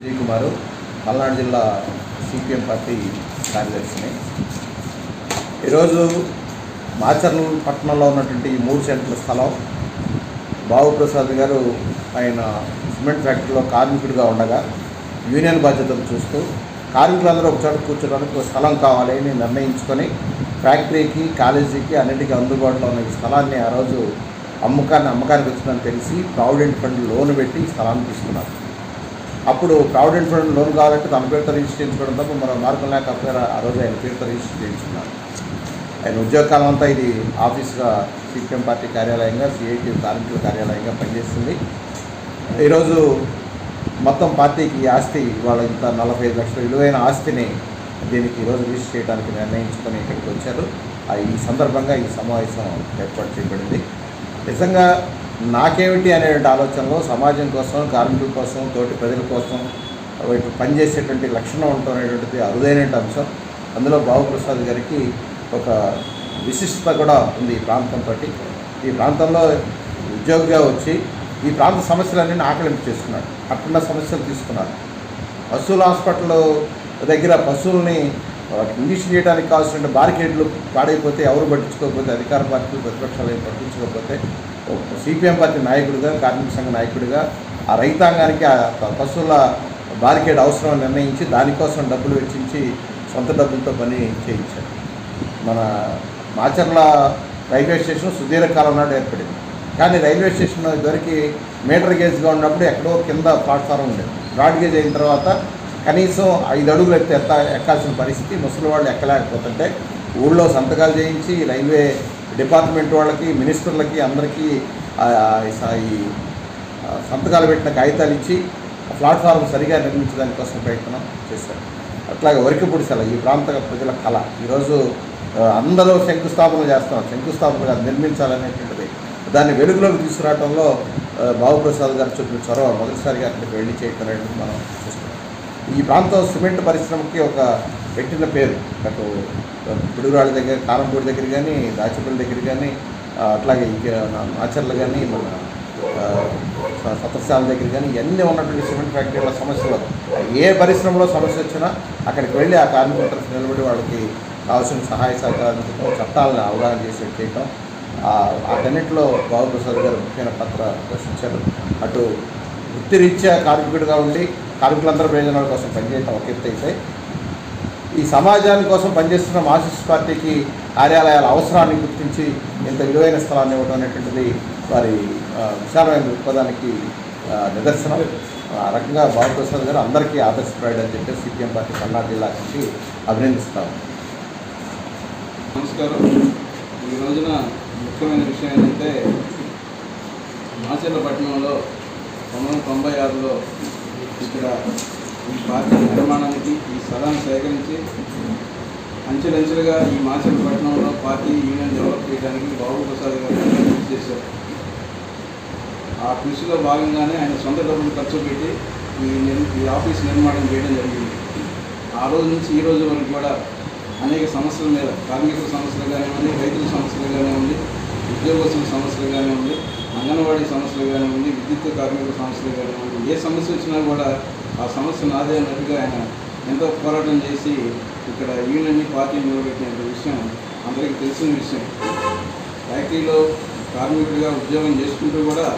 విజయ్ కుమారు పల్నాడు జిల్లా CPM party కార్యదర్శిని. ఈరోజు మాచర్ల పట్టణంలో ఉన్నటువంటి ఈ మూడు సెంట్ల స్థలం బాబుప్రసాద్ గారు ఆయన సిమెంట్ ఫ్యాక్టరీలో కార్మికుడిగా ఉండగా యూనియన్ బాధ్యతలు చూస్తూ కార్మికులందరూ ఒకసారి కూర్చోడానికి ఒక స్థలం కావాలి అని నిర్ణయించుకొని ఫ్యాక్టరీకి కాలేజీకి అన్నిటికీ అందుబాటులో ఉన్న ఈ స్థలాన్ని ఆ రోజు అమ్మకాన్ని అమ్మకానికి వచ్చిందని తెలిసి ప్రావిడెంట్ ఫండ్ లోన్ పెట్టి స్థలాన్ని తీసుకున్నారు. అప్పుడు ప్రావిడెంట్ ఫండ్ లోన్ కావాలంటే తన పేరుతో రిజిస్టర్ చేయించుకోవడం తప్ప మన మార్గం లేక పేరు ఆ రోజు ఆయన పేరుతో రిజిస్టర్ చేయించుకున్నారు. ఆయన ఉద్యోగకాలం అంతా ఇది ఆఫీస్గా సిపిఎం పార్టీ కార్యాలయంగా సిఐటి కార్మికుల కార్యాలయంగా పనిచేస్తుంది. ఈరోజు మొత్తం పార్టీకి ఈ ఆస్తి వాళ్ళ ఇంత నలభై ఐదు లక్షల విలువైన ఆస్తిని దీనికి ఈరోజు రిజిస్టర్ చేయడానికి నిర్ణయించుకొని ఇక్కడికి వచ్చారు. ఆ ఈ సందర్భంగా ఈ సమావేశం ఏర్పాటు చేయబడింది. నిజంగా నాకేమిటి అనే ఆలోచనలో సమాజం కోసం కార్మికుల కోసం తోటి ప్రజల కోసం వైపు పనిచేసేటువంటి లక్షణం ఉండటం అరుదైన అంశం. అందులో బాబుప్రసాద్ గారికి ఒక విశిష్టత కూడా ఉంది ఈ ప్రాంతంతో ఈ ప్రాంతంలో ఉద్యోగిగా వచ్చి ఈ ప్రాంత సమస్యలన్నీ ఆకలింపు చేసుకున్నాడు. అక్కడున్న సమస్యలు తీసుకున్నారు పశువుల హాస్పిటల్ దగ్గర పశువుల్ని ఇంగ్లీష్ చేయడానికి కావాల్సిన బారికేడ్లు పాడైపోతే ఎవరు పట్టించుకోకపోతే అధికార పార్టీలు ప్రతిపక్షాలు పట్టించుకోకపోతే సిపిఎం పార్టీ నాయకుడిగా కార్మిక సంఘ నాయకుడిగా ఆ రైతాంగానికి ఆ పశువుల బారికేడ్ అవసరం నిర్ణయించి దానికోసం డబ్బులు వెచ్చించి సొంత డబ్బులతో పని చేయించారు. మన మాచర్ల రైల్వే స్టేషన్ సుదీర్ఘకాలం నాడు ఏర్పడింది. కానీ రైల్వే స్టేషన్ దొరికి మీటర్ గేజ్గా ఉన్నప్పుడు ఎక్కడో కింద ప్లాట్ఫారం ఉండేది. బ్రాడ్ గేజ్ అయిన తర్వాత కనీసం ఐదు అడుగులు ఎత్తే ఎత్త ఎక్కాల్సిన పరిస్థితి ముసలి వాళ్ళు ఎక్కలేకపోతుంటే ఊళ్ళో సంతకాలు చేయించి రైల్వే డిపార్ట్మెంట్ వాళ్ళకి మినిస్టర్లకి అందరికీ ఈ సంతకాలు పెట్టిన కాగితాలు ఇచ్చి ప్లాట్ఫారం సరిగా నిర్మించడానికి కోసం ప్రయత్నం చేశారు. అట్లాగే వరికపొడిసెల ఈ ప్రాంత ప్రజల కళ. ఈరోజు అందరూ శంకుస్థాపన చేస్తాం శంకుస్థాపన నిర్మించాలనేటువంటిది. దాన్ని వెలుగులోకి తీసుకురావడంలో బాబుప్రసాద్ గారు చెప్పిన చొరవ మొదటిసారిగా అక్కడికి వెళ్ళి చేయటం అనేది మనం చూస్తున్నాం. ఈ ప్రాంతం సిమెంట్ పరిశ్రమకి ఒక పెట్టిన పేరు అటు పిడుగురాళ్ళ దగ్గర కారంపూడి దగ్గర కానీ దాచిపల్లి దగ్గర కానీ అట్లాగే ఆచర్లు కానీ మన ఆ, దగ్గర కానీ ఇవన్నీ ఉన్నటువంటి సిమెంట్ ఫ్యాక్టరీల సమస్యలు. ఏ పరిశ్రమలో సమస్య వచ్చినా అక్కడికి వెళ్ళి ఆ కార్మికులతో నిలబడి వాళ్ళకి కావాల్సిన సహాయ సహకారం చట్టాలను అవగాహన చేసి చేయటం ఆ- బాబుప్రసాద్ గారు ముఖ్యమైన పాత్ర పోషించారు. అటు వృత్తిరీత్యా కార్మికుడిగా ఉండి కార్మికులందరూ ప్రయోజనాల కోసం పనిచేయడం ఒక ఎత్తు అయితే ఈ సమాజాని కోసం పనిచేస్తున్న మార్క్సిస్ట్ పార్టీకి కార్యాలయాల అవసరాన్ని గుర్తించి ఇంత విలువైన స్థలాన్ని ఇవ్వడం అనేటువంటిది వారి విశాలమైన దృక్పథానికి నిదర్శనం. ఆ రకంగా బాబుప్రసాద్ గారు అందరికీ ఆదర్శప్రాయుడు అని చెప్పి సిపిఎం పార్టీ పల్నాడు జిల్లా నుంచి అభినందిస్తాము. నమస్కారం. ఈ రోజున ముఖ్యమైన విషయం ఏంటంటే మాచర్లపట్నంలో పంతొమ్మిది వందల తొంభై ఆరులో ఇక్కడ ఈ పార్టీ నిర్మాణానికి ఈ స్థలాన్ని సేకరించి అంచెలంచెలుగా ఈ మాచర్లపట్నంలో పార్టీ యూనియన్ డెవలప్ చేయడానికి బాబు ప్రసాద్ గారు కృషి చేశారు. ఆ కృషిలో భాగంగానే ఆయన సొంత డబ్బులు ఖర్చు పెట్టి ఈ ఈ ఆఫీస్ నిర్మాణం చేయడం జరిగింది. ఆ రోజు నుంచి ఈ రోజు వరకు కూడా అనేక సమస్యల మీద కార్మికుల సమస్యలు కానివ్వండి రైతుల సమస్యలు కానివ్వండి ఉద్యోగస్తుల సమస్యలు కానివ్వండి అంగన్వాడీ సమస్యలు కానివ్వండి విద్యుత్ కార్మికుల సమస్యలు కానివ్వండి ఏ సమస్య వచ్చినా కూడా ఆ సమస్య నాదే అన్నట్టుగా ఆయన ఎంతో పోరాటం చేసి ఇక్కడ యూనియన్ని పార్టీ నిలబెట్టిన విషయం అందరికీ తెలిసిన విషయం. ఫ్యాక్టరీలో కార్మికుడిగా ఉద్యోగం చేసుకుంటూ కూడా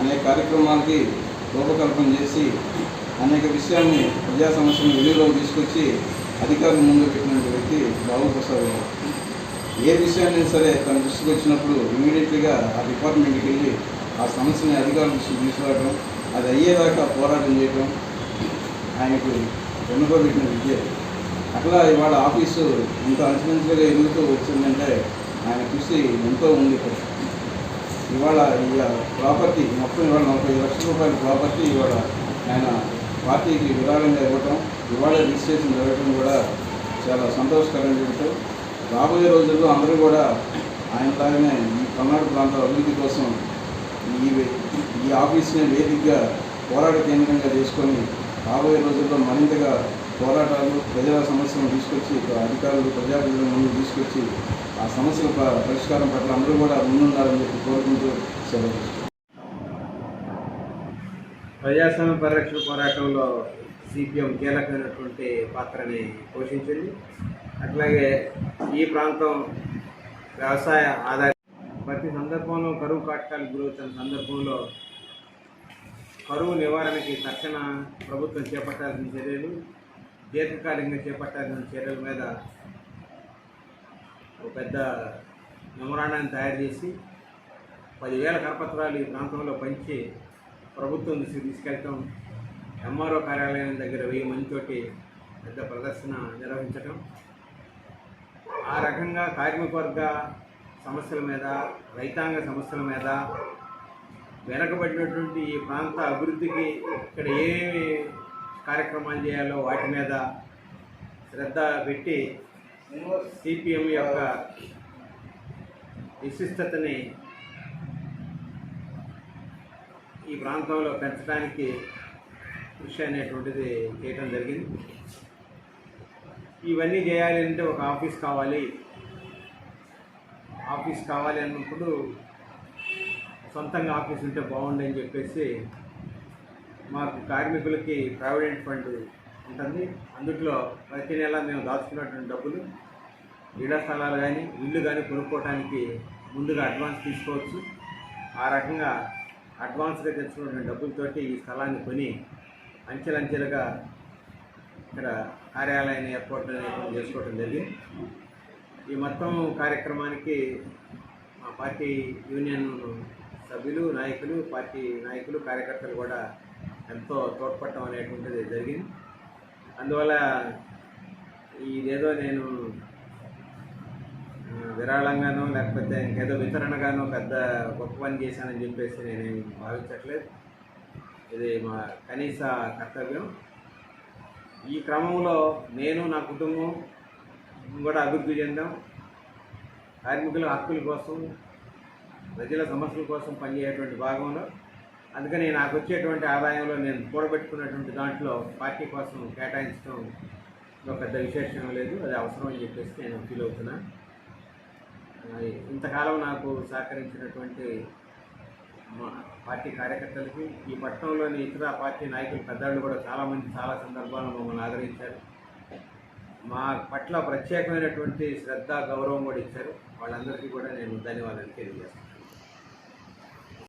అనేక కార్యక్రమాలకి రూపకల్పన చేసి అనేక విషయాన్ని ప్రజా సమస్యను వెలుగులోకి తీసుకొచ్చి అధికారులు ముందు పెట్టిన వ్యక్తి బాబు ప్రసాద్ గారు. ఏ విషయాన్ని సరే తన దృష్టికి వచ్చినప్పుడు ఇమీడియట్లీగా ఆ డిపార్ట్మెంట్కి వెళ్ళి ఆ సమస్యని అధికారుల దృష్టికి తీసుకురావడం అది అయ్యేదాకా పోరాటం చేయడం ఆయనకు వెనుకబెట్టిన విద్య. అట్లా ఇవాళ ఆఫీసు ఇంత అంచులంచులుగా ఎదుగుతూ వచ్చిందంటే ఆయన కృషి ఎంతో ఉంది ఇక్కడ. ఇవాళ ఈ ప్రాపర్టీ మొత్తం ఇవాళ నలభై లక్షల రూపాయల ప్రాపర్టీ ఇవాళ ఆయన పార్టీకి విరాళంగా ఇవ్వటం ఇవాళ రిజిస్ట్రేషన్ జరగటం కూడా చాలా సంతోషకరంగా జరుగుతూ రాబోయే రోజుల్లో అందరూ కూడా ఆయనలాగానే ఈ పల్నాడు ప్రాంత అభివృద్ధి కోసం ఈ ఈ ఆఫీస్ని వేదికగా పోరాట కేంద్రంగా చేసుకొని రాబోయే రోజుల్లో మరింతగా పోరాటాలు ప్రజల సమస్యలను తీసుకొచ్చి అధికారులు ప్రజాప్రతినిధుల ముందు తీసుకొచ్చి ఆ సమస్యల పరిష్కారం పట్ల అందరూ కూడా ముందుండాలని చెప్పి కోరుకుంటూ సెలవు ప్రజాస్వామ్య పరిరక్షణ పోరాటంలో సిపిఎం కీలకమైనటువంటి పాత్రని పోషించింది. అట్లాగే ఈ ప్రాంతం వ్యవసాయ ఆధారిత ప్రతి సందర్భంలో కరువు కాటకాలకు గురవుతున్న సందర్భంలో కరువు నివారణకి తక్షణ ప్రభుత్వం చేపట్టాల్సిన చర్యలు దీర్ఘకాలికంగా చేపట్టాల్సిన చర్యల మీద ఒక పెద్ద మెమొరాండాన్ని తయారు చేసి పదివేల కరపత్రాలు ఈ ప్రాంతంలో పంచి ప్రభుత్వం దృష్టికి తీసుకెళ్ళటం ఎంఆర్ఓ కార్యాలయం దగ్గర వెయ్యి మందితోటి పెద్ద ప్రదర్శన నిర్వహించటం. ఆ రకంగా కార్మికవర్గ సమస్యల మీద రైతాంగ సమస్యల మీద వెనకబడినటువంటి ఈ ప్రాంత అభివృద్ధికి ఇక్కడ ఏమి కార్యక్రమాలు చేయాలో వాటి మీద శ్రద్ధ పెట్టి సిపిఎం యొక్క విశిష్టతని ఈ ప్రాంతంలో పెంచడానికి కృషి అనేటువంటిది చేయటం జరిగింది. ఇవన్నీ చేయాలి అంటే ఒక ఆఫీస్ కావాలి. ఆఫీస్ కావాలి అన్నప్పుడు సొంతంగా ఆఫీస్ ఉంటే బాగుండు అని చెప్పేసి మాకు కార్మికులకి ప్రావిడెంట్ ఫండ్ ఉంటుంది. అందుట్లో ప్రతి నెల మేము దాచుకున్నటువంటి డబ్బులు క్రీడా స్థలాలు కానీ ఇల్లు కానీ కొనుక్కోవడానికి ముందుగా అడ్వాన్స్ తీసుకోవచ్చు. ఆ రకంగా అడ్వాన్స్గా తెచ్చుకున్న డబ్బులతోటి ఈ స్థలాన్ని కొని అంచెలంచెలుగా ఇక్కడ కార్యాలయాన్ని ఏర్పాటు చేసుకోవటం చేసుకోవడం జరిగింది. ఈ మొత్తం కార్యక్రమానికి మా పార్టీ యూనియన్ సభ్యులు నాయకులు పార్టీ నాయకులు కార్యకర్తలు కూడా ఎంతో తోడ్పడటం అనేటువంటిది జరిగింది. అందువల్ల ఇదేదో నేను విరాళంగానో లేకపోతే ఇంకేదో వితరణగానో పెద్ద గొప్ప పని చేశానని చెప్పేసి నేనేం భావించట్లేదు. ఇది మా కనీస కర్తవ్యం. ఈ క్రమంలో నేను నా కుటుంబం కూడా అభివృద్ధి చెందాం. కార్మికుల హక్కుల కోసం ప్రజల సమస్యల కోసం పనిచేయటువంటి భాగంలో. అందుకని నాకు వచ్చేటువంటి ఆదాయంలో నేను కూడబెట్టుకున్నటువంటి దాంట్లో పార్టీ కోసం కేటాయించడం ఒక పెద్ద విశేషం లేదు. అది అవసరం అని చెప్పేసి నేను ఫీల్ అవుతున్నా. ఇంతకాలం నాకు సహకరించినటువంటి మా పార్టీ కార్యకర్తలకి ఈ పట్టణంలోని ఇతర పార్టీ నాయకులు పెద్దవాళ్ళు కూడా చాలామంది చాలా సందర్భాల్లో మమ్మల్ని ఆదరించారు. మా పట్ల ప్రత్యేకమైనటువంటి శ్రద్ధ గౌరవం కూడా ఇచ్చారు. వాళ్ళందరికీ కూడా నేను ధన్యవాదాలు తెలియజేస్తాను